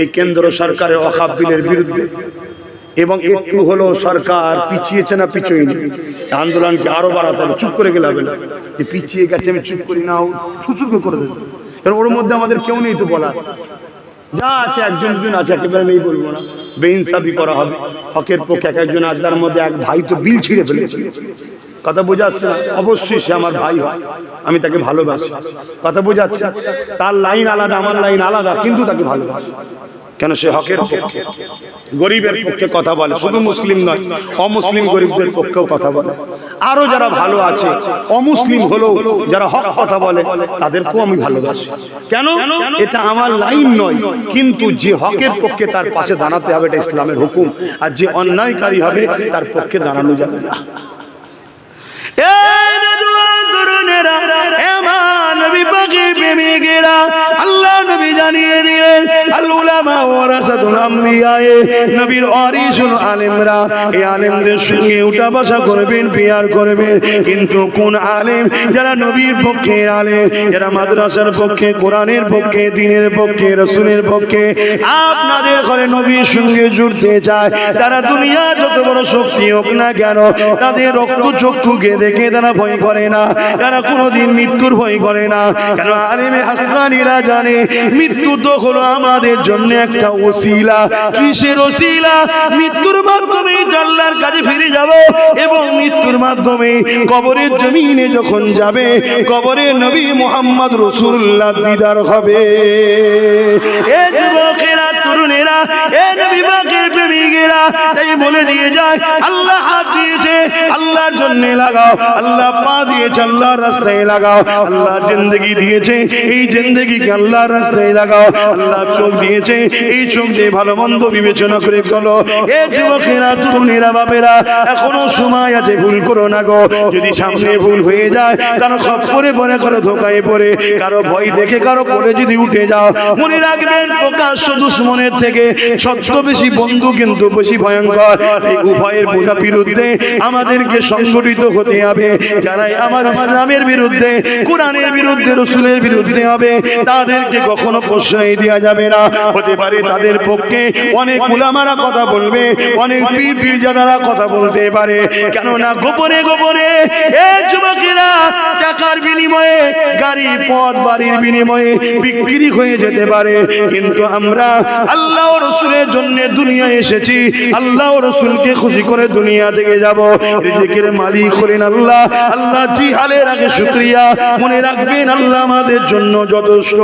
এই কেন্দ্র সরকারের অখাপ বিলের বিরুদ্ধে। এবং একটু হলো সরকার পিছিয়েছে না পিছিয়ে আন্দোলনকে আরও বাড়াতে হবে? চুপ করে গেলে যে পিছিয়ে গেছে, আমি চুপ করি না সুসুরকে করে দেবে। কারণ ওর মধ্যে আমাদের কেউ নেই তো বলা যা আছে, একজন দুজন আছে, একেবারে নেই বলব না। বেইনসাফি করা হবে। হকের পক্ষে এক একজন আছে, তার মধ্যে এক ভাই তো বিল ছিঁড়ে ফেলেছে। কথা বোঝাচ্ছে না। অবশ্যই সে আমার ভাই হয়। আমি তাকে ভালোবাসি। কথা বোঝাচ্ছে। তার লাইন আলাদা, আমার লাইন আলাদা, কিন্তু তাকে ভালোবাসি। কেন সে হকের পক্ষে? গরিবের পক্ষে কথা বলে, শুধু মুসলিম নয়, অমুসলিম গরিবদের পক্ষেও কথা বলে। আরও যারা ভালো আছে, অমুসলিম হলেও যারা হক কথা বলে, তাদেরকেও আমি ভালোবাসি। কেন? এটা আমার লাইন নয়, কিন্তু যে হকের পক্ষে তার পাশে দাঁড়াতে হবে, এটা ইসলামের হুকুম। আর যে অন্যায়কারী হবে, তার পক্ষে দাঁড়ানো যাবে না। এই নজওয়ান তরুণেরা, এ মা নবী পাকের প্রেমিকেরা, আল্লাহ নবী জানিয়ে দিলেন আল উলামা ওয়ারাসাতুল আম্বিয়া নবীর ওয়ারিসুল আলেমরা এই আলেমদের সঙ্গে উঠা বসা করবেন পিয়ার করবেন। কিন্তু কোন আলেম যারা নবীর পক্ষে আলেম যারা মাদ্রাসার পক্ষে কোরআনের পক্ষে দিনের পক্ষে রসুলের পক্ষে আপনাদের ঘরে নবীর সঙ্গে জুড়তে চায় তারা দুনিয়া যত বড় শক্তি হোক না কেন তাদের রক্ত চক্ষুকে দেখে তারা ভয় করে না। তারা কোনোদিন মৃত্যুর ভয় করে না। কেন জানে, মৃত্যু তো হলো আমাদের জন্য একটা ওসিলা। কিসের ওসিলা? মৃত্যুর মাধ্যমে আল্লাহর কাছে ফিরে যাব এবং মৃত্যুর মাধ্যমে কবরের জমিনে যখন যাবে কবরে নবী মোহাম্মদ রসুল্লাহ দিদার হবে। এ যুবকেরা তরুণেরা এ নবী পাকের প্রেমিকেরা, তাই বলে দিয়ে যায়, আল্লাহ হাত দিয়েছে, আল্লাহর জন্য লাগাও, আল্লাহ পা দিয়েছে, আল্লাহর রাস্তায় লাগাও, আল্লাহ জিন্দগি দিয়েছে, এই জিন্দগিকে আল্লাহর রাস্তায় লাগাও, আল্লাহ চোখ দিয়েছে, এই চোখ দিয়ে ভালো মন্দ বিবেচনা করে চলো। এ যুবকেরা, তরুণেরা, বাপেরা, এখনও সময় আছে, ভুল করো না গো। যদি সামনে ভুল হয়ে যায়, কারও খপ করে পরে কারও ধোকায় পড়ে, কারও ভয় দেখে, কারও করে যদি উঠে যাও, মনে রাখবেন, প্রকাশ্য দুশ্মনের থেকে সবচেয়ে বেশি বন্ধু কিন্তু বেশি ভয়ঙ্কর। এই উভয়ের বোঝা বিরুদ্ধে আমাদেরকে সংগঠিত হতে হবে। যারাই আমার ইসলামের বিরুদ্ধে, কোরআনের বিরুদ্ধে, রসুলের বিরুদ্ধে হবে, তাদেরকে কখনো প্রশ্রয় দেওয়া যাবে না। হতে পারে তাদের পক্ষে অনেক উলামারা কথা বলবে, অনেক পীর পীরজাদারা কথা বলতে পারে। কেননা গোপনে গোপনে এ যুবকেরা টাকার বিনিময়ে গাড়ি পথ বাড়ির বিনিময়ে বিক্রি হয়ে যেতে পারে। কিন্তু আমরা আল্লাহ রসুলের জন্য দুনিয়া এসেছি। আল্লাহ রসুলকে খুশি করে দুনিয়া থেকে যাব। রিজিকের মালিক হলেন আল্লাহ। আল্লাহ জি হালের আগে শুক্রিয়া। মনে রাখবেন আল্লাহ আমাদের জন্য যথেষ্ট।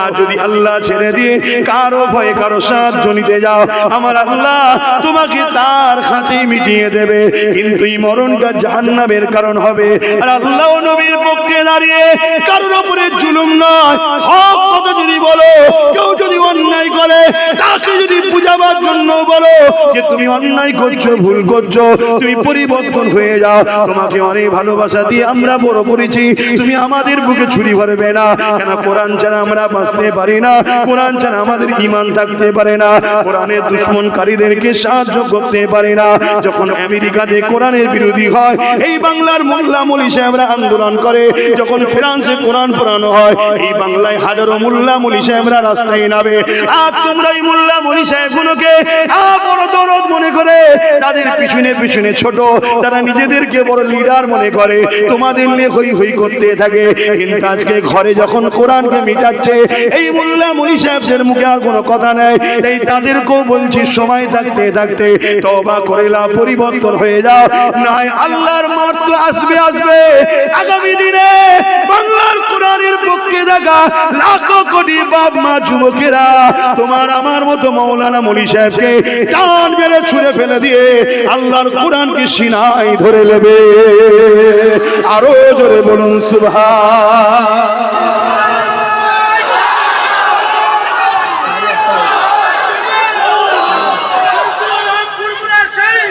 আর যদি আল্লাহ ছেড়ে দিয়ে কারও ভয়ে কারও সাহায্য নিতে যাও, আমার আল্লাহ তোমাকে তার খাতে মিটিয়ে দেবে। কিন্তু এই মরণটা জাহান্নামের কারণ হবে। আর আল্লাহ নবীর পক্ষে দাঁড়িয়ে কারোর উপরে জুলুম নয়। হক কথা যদি বলো, কেউ যদি অন্যায় করে তাকে যদি বুঝাবার জন্য বলো যে তুমি অন্যায় করছ, ভুল করছ, তুমি পরিবর্তন হয়ে যাও। তোমাকে অনেক ভালোবাসা দিয়ে আমরা বড় করেছি। তুমি আমাদের বুকে ছুরি ভরবে না। কেন কোরআন ছাড়া আমরা বাঁচতে পারি না? কোরআন ছাড়া আমাদের ইমান থাকতে পারে না। কোরআনের দুশ্মনকারীদেরকে সাহায্য করতে পারে না। যখন আমেরিকাতে কোরআনের বিরোধী হয়, এই বাংলার মোল্লা মলি সাহেবরা আন্দোলন করে। যখন ফ্রান্সে কোরআন পড়ানো হয়, এই বাংলায় হাজারো মোল্লা মলি সাহেবরা রাস্তায় নামে। আর তোমরা এই মোল্লা মলি সাহেবগুলোকে বড় দরদ মনে করে, তাদের পিছনে পিছনে ছোট, তারা নিজেদেরকে বড় লিডার মনে করে। তোমাদের নিয়ে হই হই করতে থাকে। কিন্তু আজকে ঘরে যখন কোরআনকে মিটাচ্ছে, এই মোল্লা মলি সাহেবদের মুখে আর কোনো কথা নেই। তাদেরকেও বলছি, সময় থাকতে থাকতে তবা করে লাভ পরিবর্তন হয়ে যাও। নয় আল্লাহর মার তো আসবে আসবে। আগামী দিনে বাংলার কোরআনের পক্ষে দেখা লাখো কোটি বাপ মা যুবকেরা, তোমার আমার মতো মৌলানা মলি সাহেবকে টান মেরে ছুঁড়ে ফেলে দিয়ে আল্লাহর কোরআনকে সিনাই ধরে নেবে। আরও জোরে বলুন সুভা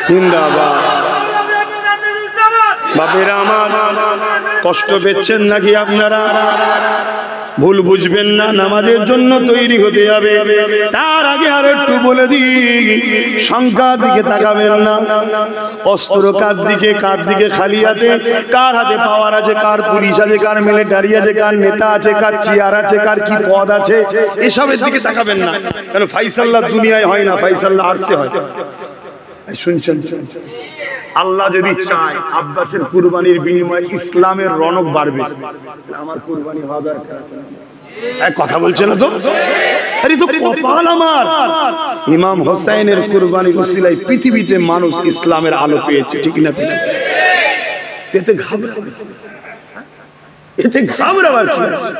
জিন্দাবাদ। বাপেরা আমার কষ্ট পেচ্ছেন নাকি আপনারা? ভুল বুঝবেন না, নামাজের জন্য তৈরি হতে হবে। তার আগে আর একটু বলে দিই, সংখ্যার দিকে তাকাবেন না। অস্ত্র কার দিকে কার দিকে খালি হাতে কার হাতে পাওয়ার আছে, কার পুলিশ আছে, কার মিলিটারি আছে, কার নেতা আছে, কার চেয়ার আছে, কার কি পদ আছে, এসবের দিকে তাকাবেন না। কারণ ফাইসাল্লাহ দুনিয়ায় হয় না, ফাইসাল্লাহ আর্সে হয়। শুনছেন? আল্লাহ যদি চায় আব্বাসের কুরবানির বিনিময়ে ইসলামের রনক বাড়বে। আমার কুরবানি হওয়া দরকার কথা বলছে না তো? আরে তো কপাল আমার। ইমাম হোসাইনের কুরবানির উসিলায় পৃথিবীতে মানুষ ইসলামের আলো পেয়েছে ঠিক না ঠিক এতে ঘাবড়াবে এতে ঘাবড়াবার কি আছে?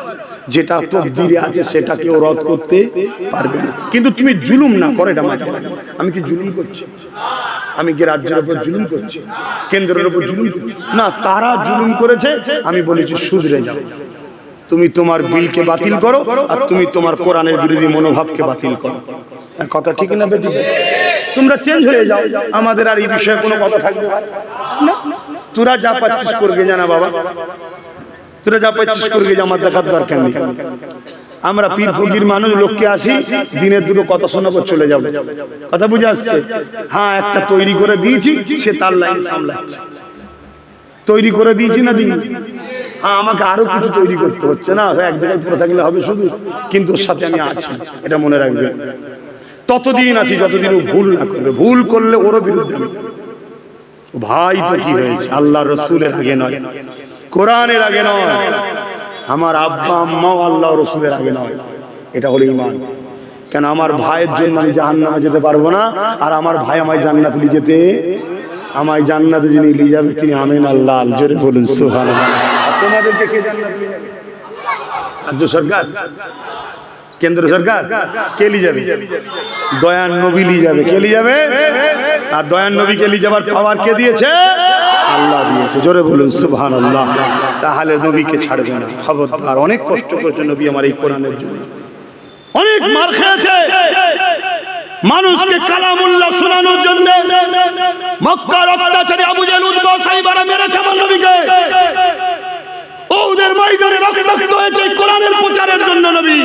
যেটা তকদিরে আছে সেটা কেউ রদ করতে পারবে না। কিন্তু তুমি জুলুম না করে এটা রাখো। আমি কি জুলুম করছি? আমি কি রাজ্যের উপর জুলুম করছি? কেন্দ্রের উপর জুলুম করছি? না তারা জুলুম করেছে আমি বলেছি শুধরে যাও। তুমি তোমার বিলকে বাতিল করো আর তুমি তোমার কোরআনের বিরোধী মনোভাবকে বাতিল করো। এ কথা ঠিক না বেটি? তোমরা চেঞ্জ হয়ে যাও। আমাদের আর এই বিষয়ে কোনো কথা থাকবে না। তোরা যা পাচ্ছিস করবে জানা বাবা। তোরা যা পাচ্ছিস করবে আমার দেখার দরকার নেই। আমরা পীর ফকির মানুষ, লোককে আসি, দিনের দুটো কথা শোনাবো, চলে যাবে। কথা বুঝে আসছে? হ্যাঁ একটা তৈরি করে দিয়েছি, সে তার লাইন সামলাচ্ছে। তৈরি করে দিয়েছি না দিন হ্যাঁ আমাকে আরও কিছু তৈরি করতে হচ্ছে না? এক জায়গায় পড়ে থাকলে হবে শুধু, কিন্তু ওর সাথে আমি আছি, এটা মনে রাখবে। ততদিন আছি, যতদিন ও ভুল না করবে। ভুল করলে ওরও বিরুদ্ধে ভাই তো কি হয়েছে? আল্লাহ রসুলের আগে নয়। কোরআনের আগে নয়, আমার আব্বা, আম্মাও আল্লাহ রসুলের আগে নয়। এটা হলো ইমান কেন আমার ভাইয়ের জন্য আমি জাহান্নামে যেতে পারব না, আর আমার ভাই আমায় জান্নাত নিয়ে যেতে, আমায় জান্নাতে যিনি নিয়ে যাবে তিনি আমিন আল্লাহ। জোরে বলুন সুহান তোমাদেরকে কে জান্নাত নিয়ে রাজ্য সরকার? কেন্দ্র সরকার? কে নিয়ে যাবে? দয়ান নবী নিয়ে যাবে। কে নিয়ে যাবে? আর দয়ান নবীকে নিয়ে যাবার পাওয়ার কে দিয়েছে? আল্লাহ দিয়েছে। জোরে বলুন সুবহান আল্লাহ তাহলে নবীকে ছাড়বে না। খবরদার, অনেক কষ্ট করেছে নবী আমার এই কোরআনের জন্য। অনেক মার খেয়েছে। মানুষকে কালামুল্লাহ শোনানোর জন্য মক্কার অত্যাচারী আবু জাহেল উদ্বা সাইবারা মেরেছে আমার নবীকে। ওদের ময়দানে রক্তাক্ত হয়েছে কোরআনের প্রচারের জন্য নবী।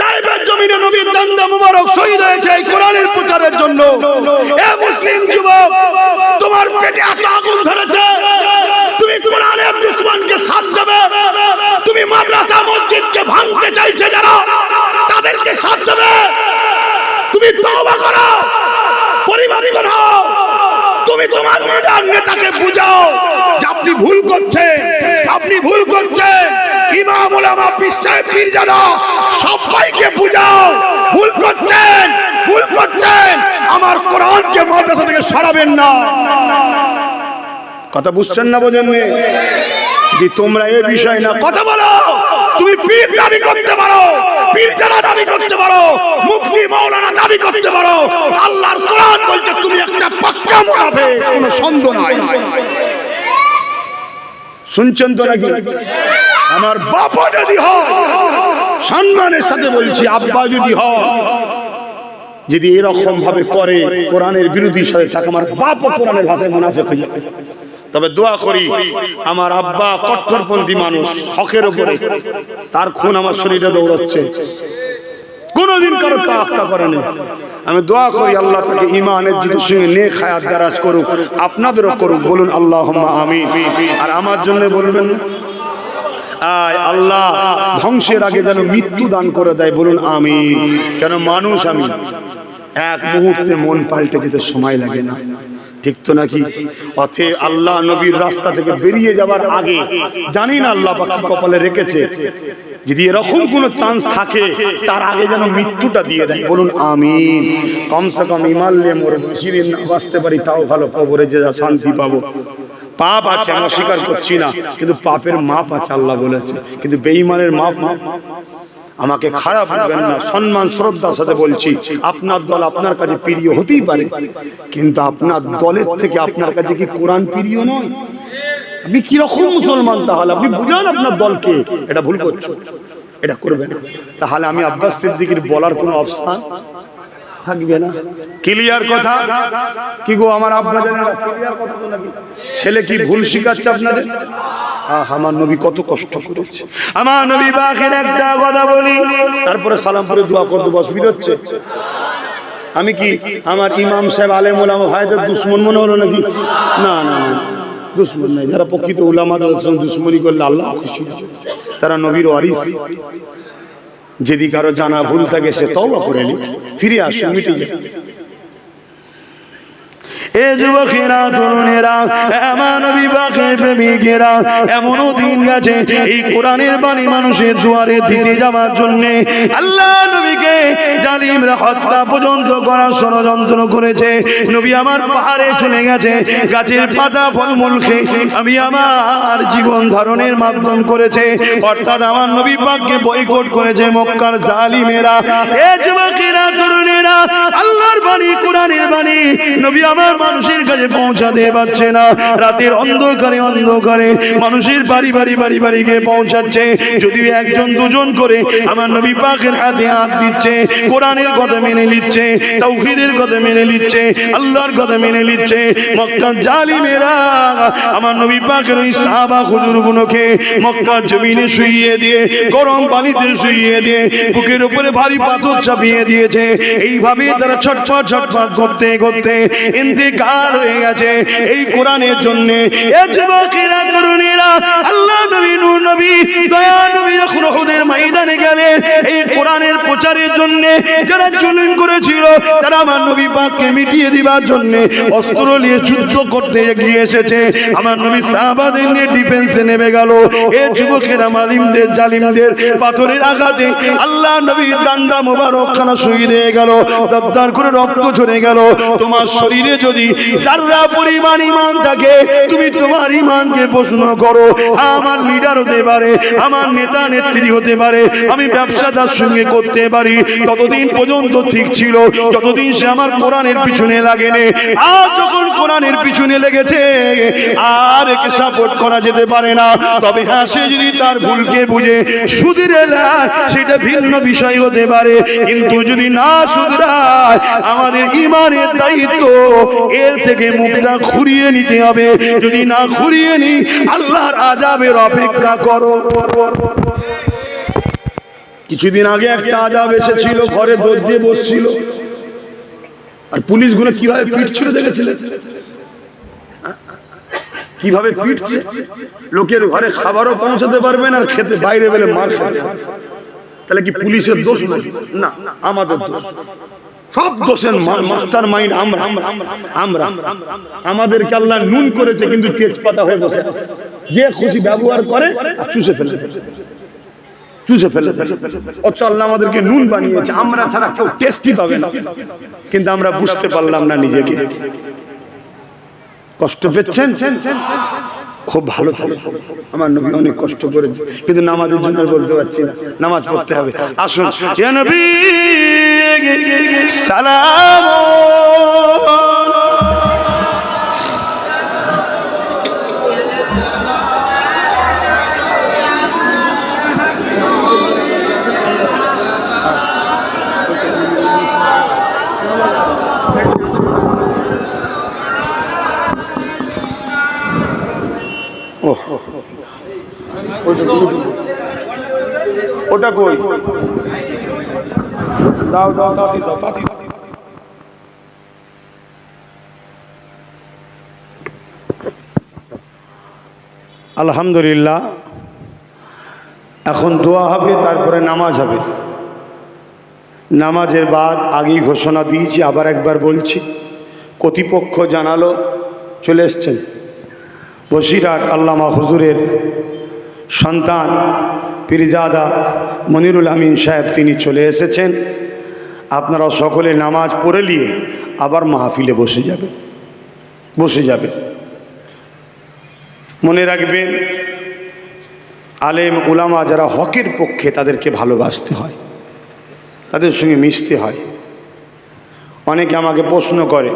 তাইবের জমিনে নবীর দন্দা মুবারক শহীদ হয়েছে এই কোরআনের প্রচারের জন্য। এ মুসলিম যুবক, তোমার পেটে এত আগুন ধরেছে, তুমি কোরআনের দুশ্মনকে সাথ দেবে, তুমি মাদ্রাসা, মসজিদকে ভাঙতে চাইছে যারা, তাদেরকে সাথ দেবে। তুমি তওবা করো পরিবর্তন হও তুমি তোমার লিডার নেতাকে বুঝাও যে আপনি ভুল করছে আপনি ভুল করছে করছেন। ইমাম ওলামা ফির পীরজাদা, সবাইকে বুঝাও, ভুল করছেন ভুল করছেন। আমার কোরআনকে মাদ্রাসা থেকে সরাবেন না। কথা বুঝছেন না বোঝেন যে তোমরা এ বিষয় না কথা বলো। তুমি পীর দাবি করতে পারো, পীর যারা দাবি করতে পারো, মুফতি মাওলানা দাবি করতে পারো, আল্লাহর কোরআন বলছে তুমি একটা পাক্কা মুনাফে কোনো সন্দেহ নাই। শুনছেন তো নাকি? আমার বাবা যদি হয়, সম্মানের সাথে বলছি, আব্বা যদি হয়, যদি এরকম ভাবে করে কোরআনের বিরোধী সাথে থাকে, আমার বাপ কোরআনের ভাষায় মুনাফেক হয়ে যাবে। তবে দোয়া করি, আমার আব্বা কট্টরপন্থী মানুষ, হকের উপরে। তার খুন আমার শরীরে দৌড়াচ্ছে। কোনোদিন কারও তাক্কা করেনি। আমি দোয়া করি আল্লাহ তাকে ইমানের যুদ্ধের সঙ্গে নেক হায়াত দারাজ করুক, আপনাদেরও করুক, বলুন আল্লাহ আমি আর আমার জন্য বলবেন না? আল্লাহ, ধ্বংসের আগে যেন মৃত্যু দান করে দেয়, বলুন আমি কেন মানুষ আমি, এক মুহূর্তে মন পাল্টে যেতে সময় লাগে না। ঠিক তো নাকি? অথে আল্লাহ নবীর রাস্তা থেকে বেরিয়ে যাবার আগে জানি না আল্লাহ পাক কি কপালে রেখেছে? যদি এরকম কোনো চান্স থাকে, তার আগে যেন মৃত্যুটা দিয়ে দেয়। বলুন আমি কমসে কম ইমাল্লে মোর বেশি দিন না বাঁচতে পারি, তাও ভালো কবরে যে যা শান্তি পাবো। পাপ আছে, আমরা স্বীকার করছি না, কিন্তু পাপের মাপ আছে, আল্লাহ বলেছে। কিন্তু বেঈমানের মাপ না আমাকে খারাপ ভাববেন না, সম্মান, শ্রদ্ধার সাথে বলছি, আপনার দল আপনার কাছে প্রিয় হতেই পারে, কিন্তু আপনার দলের থেকে আপনার কাছে কি কোরআন প্রিয় নয়? আপনি কীরকম মুসলমান তাহলে? আপনি বুঝান আপনার দলকে, এটা ভুল করছ, এটা করবেন না। তাহলে আমি আব্বাস সিদ্দিকির বলার কোনো অবস্থান থাকবে না। ক্লিয়ার কথা? কি গো, আমার নাকি? ছেলে কি ভুল শিখাচ্ছে আপনাদের? আহ আমার নবী কত কষ্ট করেছে। আমার নবী পাকের একটা কথা বলি। তারপরে সালাম করে দোয়া করতে অসুবিধা হচ্ছে। আমি কি আমার ইমাম সাহেব আলেম ওলামা ভাইদের দুশ্মন মনে হলো নাকি? না না না দুশ্মন নাই। যারা প্রকৃত উলামাদের সঙ্গে দুশ্মনী করলে আল্লাহ খুশি তারা নবীর ওয়ারিস। যদি কারও জানা ভুল থাকে সে তওবা করে নি ফিরে আসুন মিটে যাবে এ যুবকেরা, তরুণেরা মানুষের যাওয়ার জন্য হত্যা পর্যন্ত ষড়যন্ত্র করেছে। নবী আমার পাহাড়ে চলে গেছে, গাছের পাতা ফলমূল খেয়ে আমি আমার জীবন ধারণের মাধ্যম করেছে। অর্থাৎ আমার নবী পাককে করেছে মক্কার জালিমেরা। আল্লাহর বাণী, কোরআনের বাণী, নবী আমার মানুষের কাছে পৌঁছাতে পারছে না। রাতের অন্ধকারে অন্ধকারে মানুষের বাড়ি বাড়ি বাড়ি বাড়ি গিয়ে পৌঁছাচ্ছে। যদিও একজন, দুজন করে আমার নবী পাকের হাতে হাত দিচ্ছে, কোরআনের কথা মেনে নিচ্ছে তৌহিদের কথা মেনে নিচ্ছে, আল্লাহর কথা মেনে নিচ্ছে, মক্কার জালিমেরা আমার নবী পাকের ওই সাহাবা হুজুর গুলোকে মক্কার জমিনে শুইয়ে দিয়ে, গরম পানিতে শুইয়ে দিয়ে, বুকের উপরে ভারী পাথর চাপিয়ে দিয়েছে। এইভাবে তারা ছটফট ছটফট করতে করতে ইন্তেকাল হয়ে গেছে। এই কোরআনের জন্য আল্লাহ নবী, নূর নবী, দয়া নবী ময়দানে গেলেন, এই কোরআনের প্রচারের জন্য যারা জুলুম করেছিল, তারা আমার নবী পাককে মিটিয়ে দিবার জন্য অস্ত্র নিয়ে যুদ্ধ করতে এসেছে। আমার নবী সাহাবাদের নিয়ে ডিফেন্সে নেমে গেল। এ যুবকেরা মালিমদের, জালিমদের পাথরের আঘাতে আল্লাহ নবীর দান্ডা মোবারক খানা শহীদ হয়ে গেল, দরদার করে রক্ত ঝরে গেল। তোমার শরীরে যদি যারা পরিমাণ ইমান থাকে, তুমি তোমার ইমানকে প্রশ্ন করো, আমার লিডার হতে পারে, আমার নেতা নেত্রী হতে পারে, আমি ব্যবসাদার সঙ্গে করতে পারি ততদিন পর্যন্ত ঠিক ছিল, যতদিন সে আমার কোরআনের পিছনে লাগেনি, আর যখন কোরআনের পিছনে লেগেছে, আর একে সাপোর্ট করা যেতে পারে না। তবে হ্যাঁ সে যদি তার ভুলকে বুঝে, সুদিরে সেটা ভিন্ন বিষয় হতে পারে, কিন্তু যদি না সুধরায় আমাদের ইমানের দায়িত্ব এর থেকে মুখটা ঘুরিয়ে নিতে হবে। যদি না ঘুরিয়ে নি আল্লাহর আজাবের অপেক্ষা করো। কিছুদিন আগে একটা আজাব এসেছিল, ঘরে দোর দিয়ে বসছিল। আর পুলিশগুলো কীভাবে পিটছিল দেখেছিলেন কীভাবে পিটছে? লোকের ঘরে খাবারও পৌঁছাতে পারবেন আর খেতে বাইরে বেলে মার খেতে তাহলে কি পুলিশের দোষ না, আমাদের দোষ। সব দোষের মাস্টার মাইন্ড আমরা। আমরা। আমাদেরকে আল্লাহ নুন করেছে, কিন্তু তেজপাতা হয়ে বসে যে খুশি ব্যবহার করে চুষে ফেলে চুষে ফেলে। অথচ আল্লাহ আমাদেরকে নুন বানিয়েছে। আমরা ছাড়া কেউ টেস্টই পাবে না। কিন্তু আমরা বুঝতে পারলাম না নিজেকে। কষ্ট পেচ্ছেন খুব ভালো থাকে আমার নবী অনেক কষ্ট করেছে। কিন্তু নামাজের জন্য বলতে পারছি না। নামাজ পড়তে হবে। আসুন। নবী! সালাম। ওটা কই? দাও দাও দাও তাতি দাও। আলহামদুলিল্লাহ, এখন দোয়া হবে, তারপরে নামাজ হবে। নামাজের বাদ আগেই ঘোষণা দিয়েছি, আবার একবার বলছি। কর্তৃপক্ষ জানালো, চলে এসছেন। বসিরহাট আল্লামা হুজুরের সন্তান পিরজাদা মনিরুল আমিন সাহেব তিনি চলে এসেছেন। আপনারা সকলে নামাজ পড়ে নিয়ে আবার মাহফিলে বসে যাবে বসে যাবে মনে রাখবেন, আলেম, উলামা যারা হকের পক্ষে তাদেরকে ভালোবাসতে হয়, তাদের সঙ্গে মিশতে হয়। অনেকে আমাকে প্রশ্ন করে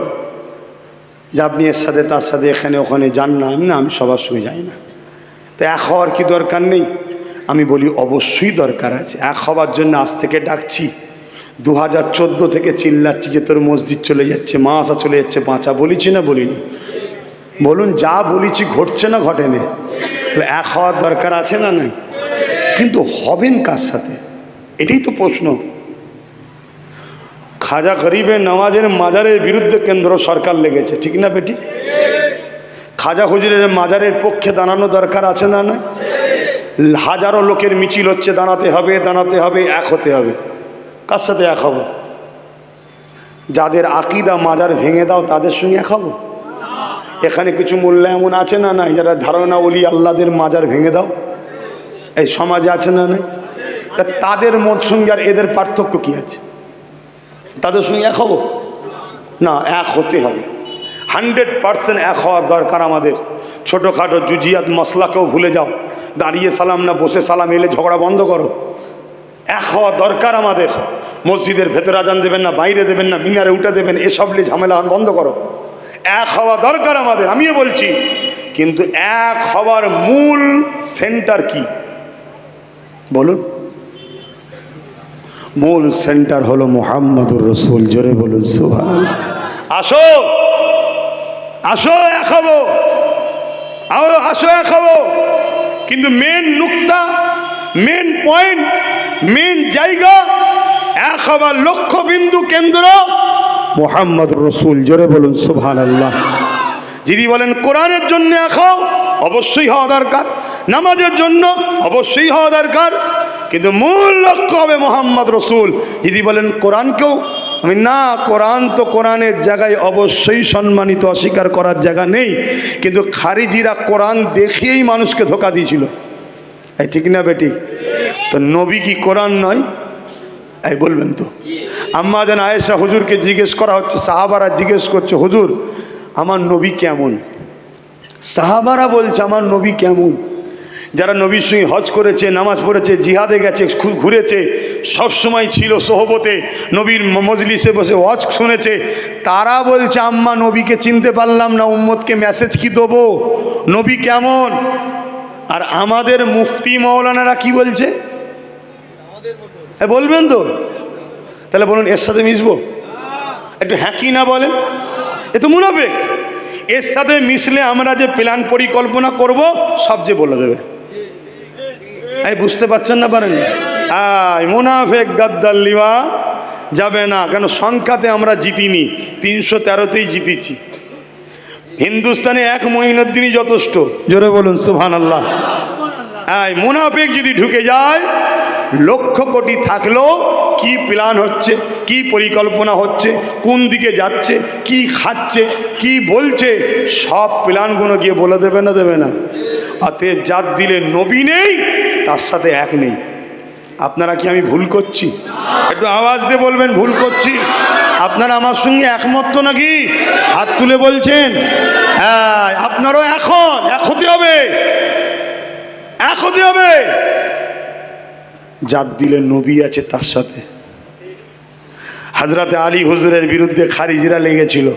যে আপনি এর সাথে তার সাথে এখানে ওখানে যান না? আমি না, আমি সবার সঙ্গে যাই না। তো এক হওয়ার কি দরকার নেই? আমি বলি, অবশ্যই দরকার আছে। এক হওয়ার জন্য আজ থেকে ডাকছি। দু হাজার চোদ্দ থেকে চিল্লাচ্ছি যে তোর মসজিদ চলে যাচ্ছে মা আসা চলে যাচ্ছে, বাঁচা বলিছি না বলিনি? বলুন, যা বলেছি ঘটছে না ঘটেনি? তাহলে এক হওয়ার দরকার আছে না নাই? কিন্তু হবেন কার সাথে? এটাই তো প্রশ্ন। খাজা গরিবের নামাজের মাজারের বিরুদ্ধে কেন্দ্র সরকার লেগেছে, ঠিক না বেটি? খাজা হুজুরের মাজারের পক্ষে দাঁড়ানো দরকার আছে না না হাজারো লোকের মিছিল হচ্ছে, দাঁড়াতে হবে দাঁড়াতে হবে, এক হতে হবে। কার সাথে এক হব? যাদের আকিদা মাজার ভেঙে দাও, তাদের সঙ্গে এক হব? এখানে কিছু মূল্য এমন আছে না নাই, যারা ধারণা বলি আল্লাদের মাজার ভেঙে দাও? এই সমাজে আছে না নাই? তা তাদের মত সঙ্গে আর এদের পার্থক্য কি আছে? তাদের সঙ্গে এক হব? না, এক হতে হবে। হান্ড্রেড পারসেন্ট এক হওয়ার দরকার আমাদের। ছোটোখাটো জুজিয়াত মশলাকেও ভুলে যাও। দাঁড়িয়ে সালাম না, বসে সালাম, এলে ঝগড়া বন্ধ করো। এক হওয়া দরকার আমাদের। মসজিদের ভেতরে আজান দেবেন না, বাইরে দেবেন না, মিনারে উঠে দেবেন, এসব নিয়ে ঝামেলা বন্ধ করো। এক হওয়া দরকার আমাদের, আমিও বলছি। কিন্তু এক হওয়ার মূল সেন্টার কি? বলুন। মূল সেন্টার হলো মোহাম্মদুর রসুল, জোরে বলুন সুহান আসো! আসো, এক হব। আসো, এক হব। কিন্তু মেন নুক্তা মেন পয়েন্ট মেন জায়গা, এক হবার লক্ষ্য বিন্দু কেন্দ্র মোহাম্মদ রসুল। জোরে বলুন সুবহান আল্লাহ যদি বলেন, কোরআনের জন্য এক হও, অবশ্যই হওয়া দরকার। নামাজের জন্য অবশ্যই হওয়া দরকার। কিন্তু মূল লক্ষ্য হবে মোহাম্মদ রসুল। যদি বলেন, কোরআনকেও আমি না, কোরআন তো কোরআনের জায়গায় অবশ্যই সম্মানিত, অস্বীকার করার জায়গা নেই। কিন্তু খারিজিরা কোরআন দেখিয়েই মানুষকে ধোকা দিয়েছিল। এই ঠিক না বেটি? তো নবী কি কোরআন নয়? এই বলবেন তো। আম্মা যেন আয়েশা হুজুরকে জিজ্ঞেস করা হচ্ছে, সাহাবারা জিজ্ঞেস করছে, হুজুর, আমার নবী কেমন? সাহাবারা বলছে, আমার নবী কেমন? যারা নবীর সঙ্গে হজ করেছে, নামাজ পড়েছে, জিহাদে গেছে ঘুরেছে, সব সময় ছিল সোহবতে। নবীর মজলিসে বসে হজ শুনেছে। তারা বলছে, আম্মা, নবীকে চিনতে পারলাম না, উম্মতকে মেসেজ কি দেবো? নবী কেমন? আর আমাদের মুফতি মৌলানারা কি বলছে? বলবেন তো? তাহলে বলুন, এর সাথে মিশবো? একটু হ্যাঁ কি না বলেন? এ তো মুনাফেক। এর সাথে মিশলে আমরা যে প্ল্যান পরিকল্পনা করব, সব যে বলে দেবে। এই, বুঝতে পারছেন না পারেন? আয়, মুনাফেক গাদ্দার লিবা যাবে না, কেন সংখ্যাতে আমরা জিতিনি, তিনশো তেরোতেই জিতেছি। হিন্দুস্তানে এক মহিনুদ্দিনই যথেষ্ট, জোরে বলুন সুহান আল্লাহ হ্যাঁ মুনাফেক যদি ঢুকে যায়, লক্ষ কোটি থাকলেও কি প্ল্যান হচ্ছে, কি পরিকল্পনা হচ্ছে, কোন দিকে যাচ্ছে, কি খাচ্ছে, কি বলছে, সব প্ল্যানগুলো গিয়ে বলে দেবে না দেবে না। অতে যার দিলে নবী নেই তার সাথে এক নেই। আপনারা কি আমি ভুল করছি? একটু আওয়াজ দিয়ে বলবেন, ভুল করছি। আপনারা আমার সঙ্গে একমত তো নাকি? হাত তুলে বলছেন। হ্যাঁ আপনারও এখন এক হতে হবে। এক হতে হবে। যার দিলে নবী আছে তার সাথে। হাজরাতে আলী হুজুরের বিরুদ্ধে খারিজিরা লেগেছিল।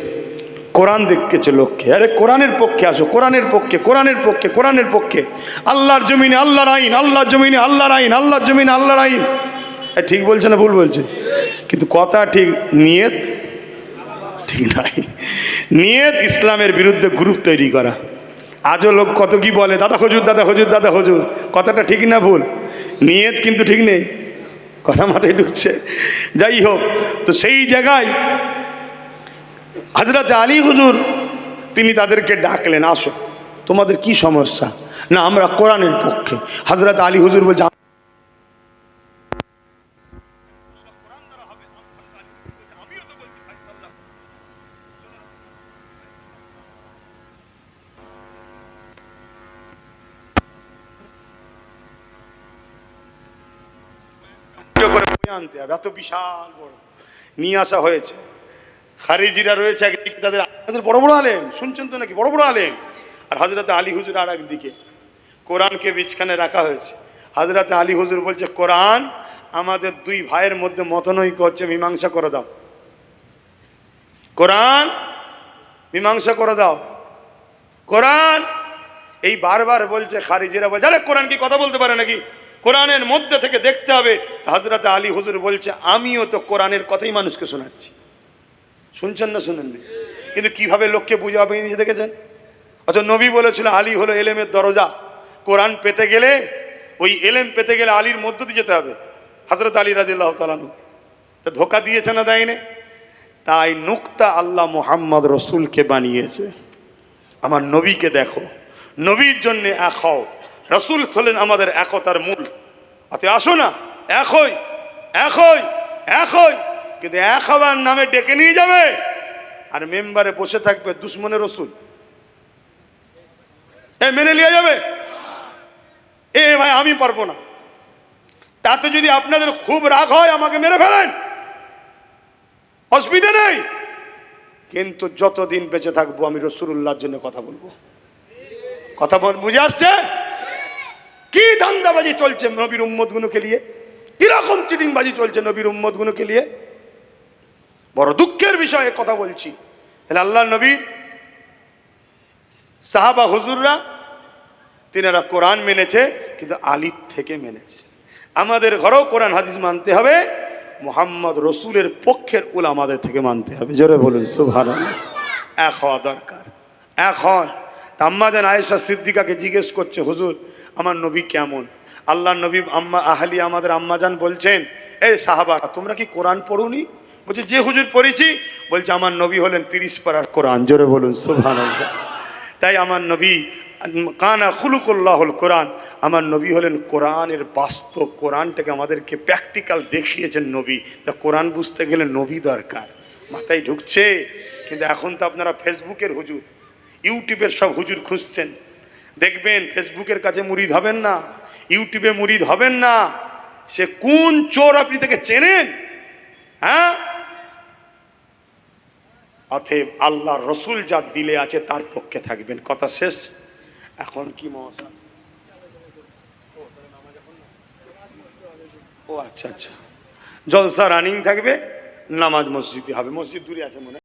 কোরআন দেখতেছে লক্ষ্যে আরে কোরআনের পক্ষে আসো, কোরআনের পক্ষে কোরআনের পক্ষে কোরআনের পক্ষে। আল্লাহর জমিনে আল্লাহর আইন, আল্লাহর জমিনে আল্লাহর আইন, আল্লাহর জমিনে আল্লাহর আইন। ঠিক বলছে না ভুল বলছে? কিন্তু কথা ঠিক, নিয়ত ঠিক নাই। নিয়ত ইসলামের বিরুদ্ধে গ্রুপ তৈরি করা। আজও লোক কত কি বলে, দাদা হজুর দাদা হজুর দাদা হজুর, কথাটা ঠিক না ভুল? নিয়ত কিন্তু ঠিক নেই। কথা মাথায় ঢুকছে। যাই হোক, তো সেই জায়গায় হাজরতে আলী হুজুর, তিনি তাদেরকে ডাকলেন, আসো, তোমাদের কি সমস্যা? না, আমরা কোরআনের পক্ষে। হাজরত আলী হুজুর বলছে আনতে হবে এত বিশাল বড় নিয়ে আসা হয়েছে। খারিজিরা রয়েছে একদিকে, তাদের তাদের বড় বড় আলেম, শুনছেন তো নাকি? বড় বড় আলেম। আর হাজরতে আলী হুজুর আর একদিকে কোরআনকে বিছখানে রাখা হয়েছে। হাজরতে আলী হুজুর বলছে, কোরআন আমাদের দুই ভাইয়ের মধ্যে মতনৈক্য হচ্ছে, মীমাংসা করে দাও। কোরআন মীমাংসা করে দাও। কোরআন এই বারবার বলছে, খারিজিরা বলছে, আরে কোরআন কি কথা বলতে পারে নাকি? কোরআনের মধ্যে থেকে দেখতে হবে। হাজরাতে আলী হুজুর বলছে, আমিও তো কোরআনের কথাই মানুষকে শোনাচ্ছি। শুনছেন না শুনেন কিন্তু কীভাবে লোককে বুঝাবে নিজে দেখেছেন? অথচ নবী বলেছিল, আলী হলো এলেমের দরজা। কোরআন পেতে গেলে, ওই এলেম পেতে গেলে আলীর মধ্য দিয়ে যেতে হবে। হজরত আলী রাজিল্লাহ তালানু তা ধোকা দিয়েছে না দেয়নি? তাই নুক্তা আল্লাহ মোহাম্মদ রসুলকে বানিয়েছে। আমার নবীকে দেখো। নবীর জন্যে এক হও। রসুল হলেন আমাদের একতার মূল। অত আসো না। এক হই। এক হই। এক হই। কিন্তু এক হওয়ার নামে ডেকে নিয়ে যাবে। আর মেম্বারে বসে থাকবে দুশ্মনের রসুল। এ, মেনে নিয়ে যাবে? এ, ভাই, আমি পারব না। তাতে যদি আপনাদের খুব রাগ হয়, আমাকে মেরে ফেলেন। অসুবিধা নেই। কিন্তু যতদিন বেঁচে থাকব, আমি রসুল্লাহর জন্য কথা বলব। কথা বল, বুঝে আসছে? কি ধান্দাবাজি চলছে নবীর উম্মত গুলোকে নিয়ে? কীরকম চিটিংবাজি চলছে নবীর উম্মত গুলোকে নিয়ে? বড় দুঃখের বিষয়ে কথা বলছি। তাহলে আল্লাহ নবীর সাহাবা হুজুররা, তিনারা কোরআন মেনেছে, কিন্তু আলীর থেকে মেনেছে। আমাদের ঘরেও কোরআন হাদিস মানতে হবে, মোহাম্মদ রসুলের পক্ষের উল আমাদের থেকে মানতে হবে। জোরে বলুন সুভান এক হওয়া দরকার। এখন আম্মাজান আয়েশা সিদ্দিকাকে জিজ্ঞেস করছে, হুজুর, আমার নবী কেমন? আল্লাহ নবী আম্মা আহলি আমাদের আম্মাজান বলছেন, এই সাহাবা তোমরা কি কোরআন পড়ুনি? বলছে, যে হুজুর পড়েছি। বলছে, আমার নবী হলেন তিরিশ পাড়ার কোরআন। জোরে বলুন সুভান তাই আমার নবী, কানা খুলুকুল্লাহুল কোরআন। আমার নবী হলেন কোরআনের বাস্তব কোরআনটাকে আমাদেরকে প্র্যাকটিক্যাল দেখিয়েছেন নবী। তা কোরআন বুঝতে গেলে নবী দরকার। মাথায় ঢুকছে? কিন্তু এখন তো আপনারা ফেসবুকের হুজুর, ইউটিউবের সব হুজুর খুঁজছেন। দেখবেন, ফেসবুকের কাছে মুরিদ হবেন না, ইউটিউবে মুরিদ হবেন না। সে কোন চোর আপনি থেকে চেনেন? হ্যাঁ? অতএব আল্লাহ রসুল যা দিলে আছে তার পক্ষে থাকবেন। কথা শেষ। এখন কি মহাশয়? ও আচ্ছা আচ্ছা। জলসা রানিং থাকবে, নামাজ মসজিদে হবে। মসজিদ দূরে আছে মনে।